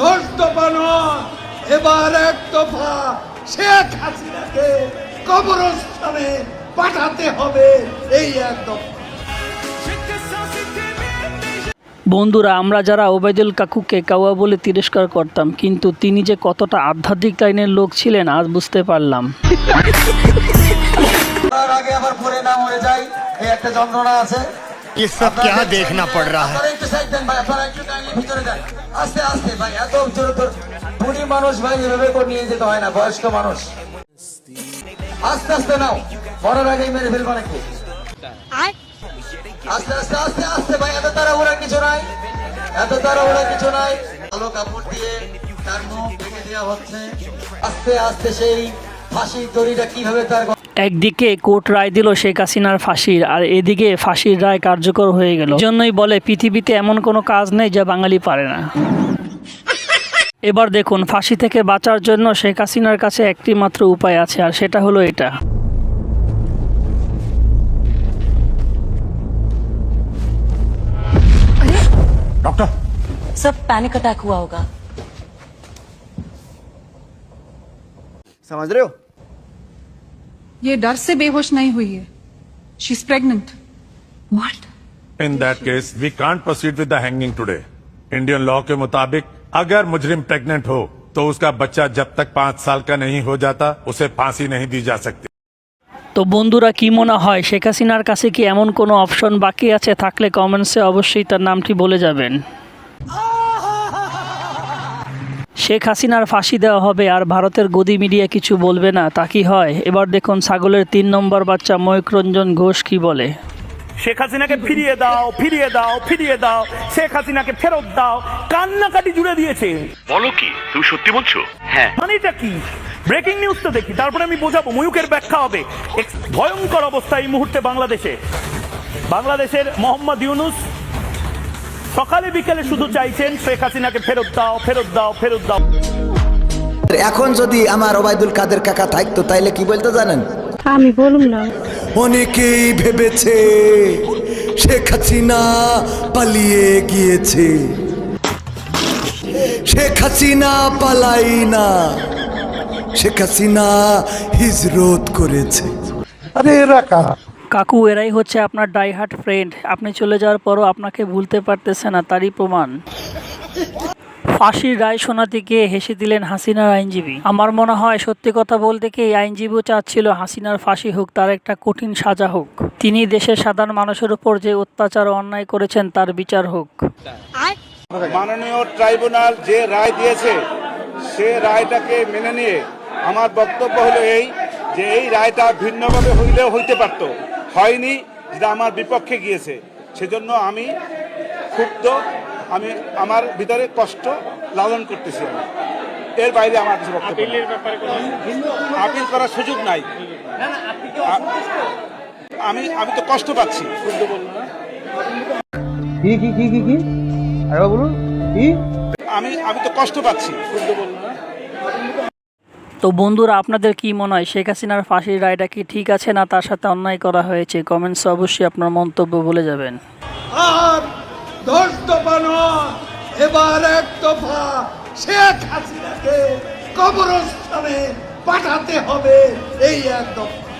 দশ দফা নয় এবার এক দফা। শেখ হাসিনাকে কবরস্থানে পাঠাতে হবে এই এক দফা। বন্ধুরা আমরা যারা ওবায়দুল কাকুকে কাওয়া বলে তিরস্কার করতাম কিন্তু তিনি যে কতটা আধ্যাত্মিক লাইনের লোক ছিলেন আজ বুঝতে পারলাম। আগে আবার পরে না মরে যাই এই একটা যন্ত্রণা আছে। ये सब क्या देखना पड़ रहा है আপনারা একটু সাইড দেন ভাই আপনারা একটু কাইন্ডলি ভিতরে যান আস্তে আস্তে ভাই এত জোরে তোর বুড়ি মানুষ ভাই এভাবে করে নিয়ে যেতে হয় না বয়স্ক মানুষ আস্তে আস্তে নাও মরার আগেই মেরে ফেলবা নাকি আস্তে আস্তে আস্তে আস্তে ভাই এত তারা ওরা কিছু নাই এত তারা ওরা কিছু নাই ভালো কাপড় দিয়ে তার মুখ ঢেকে দেওয়া হচ্ছে আস্তে আস্তে সেই ফাঁসির দড়িটা কিভাবে তার একদিকে কোর্ট রায় দিল শেখ হাসিনার ফাঁসির আর এদিকে ফাঁসির রায় কার্যকর হয়ে গেল জন্যই বলে পৃথিবীতে এমন কোনো কাজ নেই যা বাঙালি পারে না এবার দেখুন ফাঁসি থেকে বাঁচার জন্য শেখ হাসিনার কাছে একটি মাত্র উপায় আছে আর সেটা হলো এটা डॉक्टर सब पैनिक अटैक हुआ होगा समझ रहे हो ये डर से बेहोश नहीं हुई है she is pregnant what In that case, we can't proceed with the hanging today. Indian law के मुताबिक अगर मुजरिम प्रेग्नेंट हो तो उसका बच्चा जब तक पाँच साल का नहीं हो जाता उसे फांसी नहीं दी जा सकती তো বন্ধুরা কি মনে হয় শেখ হাসিনার কাছে কি এমন কোনো অপশন বাকি আছে থাকলে কমেন্টসে অবশ্যই তার নামটি বলে যাবেন শেখ হাসিনার ফাঁসি দেওয়া হবে আর ভারতের গদি মিডিয়া কিছু বলবে না তা কি হয়? এবার দেখুন ছাগলের তিন নম্বর বাচ্চা ময়ূক রঞ্জন ঘোষ কি বলে। শেখ হাসিনাকে ফিরিয়ে দাও ফিরিয়ে দাও ফিরিয়ে দাও। শেখ হাসিনাকে ফেরত দাও। কান্নাকাটি জুড়ে দিয়েছে। বলো কি? তুমি সত্যি বলছো? হ্যাঁ। মানে এটা কি? ব্রেকিং নিউজ তো দেখি। তারপরে আমি বোঝাবো ময়ূকের ব্যাখ্যা হবে। ভয়ঙ্কর অবস্থা এই মুহূর্তে বাংলাদেশে। বাংলাদেশের মোহাম্মদ ইউনুস সকালে বিকেলে শুধু চাইছেন শেখ হাসিনাকে ফেরত দাও ফেরত দাও ফেরত দাও। এখন যদি আমার ওবায়দুল কাদের কাকা থাকতো তাইলে কি বলতে জানেন? আমি বলুম না। অনেকেই ভেবেছে শেখ হাসিনা পালিয়ে গিয়েছে। শেখ হাসিনা পালাই না। শেখ হাসিনা হিজরত করেছে। কাকু, এরাই হচ্ছে আপনার ডাইহার্ট ফ্রেন্ড আপনি চলে যাওয়ার পরও আপনাকে ভুলতে পারতেছে না, তারই প্রমাণ। ফাঁসির রায় শোনাতে গিয়ে হেসে দিলেন হাসিনার আইনজীবী। আমার মনে হয় সত্যি কথা বলতে কি, এই আইনজীবীও চাচ্ছিল হাসিনার ফাঁসি হোক, তার একটা কঠিন সাজা হোক। তিনি দেশের সাধারণ মানুষের উপর যে অত্যাচার অন্যায় করেছেন, তার বিচার হোক। মাননীয় ট্রাইব্যুনাল যে রায় দিয়েছে, সে রায়টাকে মেনে নিয়ে আমার বক্তব্য হলো এই যে, এই রায়টা ভিন্নভাবে হইলেও হইতে পারত। হয়নি যেটা আমার বিপক্ষে গিয়েছে। সেজন্য আমি ক্ষুব্ধ আমি আমার ভিতরে কষ্ট লালন করতেছি আমি। এর বাইরে আমার কিছু বক্তব্য। আপিল করার সুযোগ নাই। আমি আমি তো কষ্ট পাচ্ছি। আমি আমি তো কষ্ট পাচ্ছি। তো বন্ধুরা, আপনাদের কি মনে হয়, শেখ হাসিনার ফাঁসির রায়টা কি ঠিক আছে না তার সাথে অন্যায় করা হয়েছে? কমেন্টস অবশ্যই আপনার মন্তব্য বলে যাবেন। আর দশ দফা নয় এবার এক দফা শেখ হাসিনাকে কবরস্থানে পাঠাতে হবে, এই এক দফা।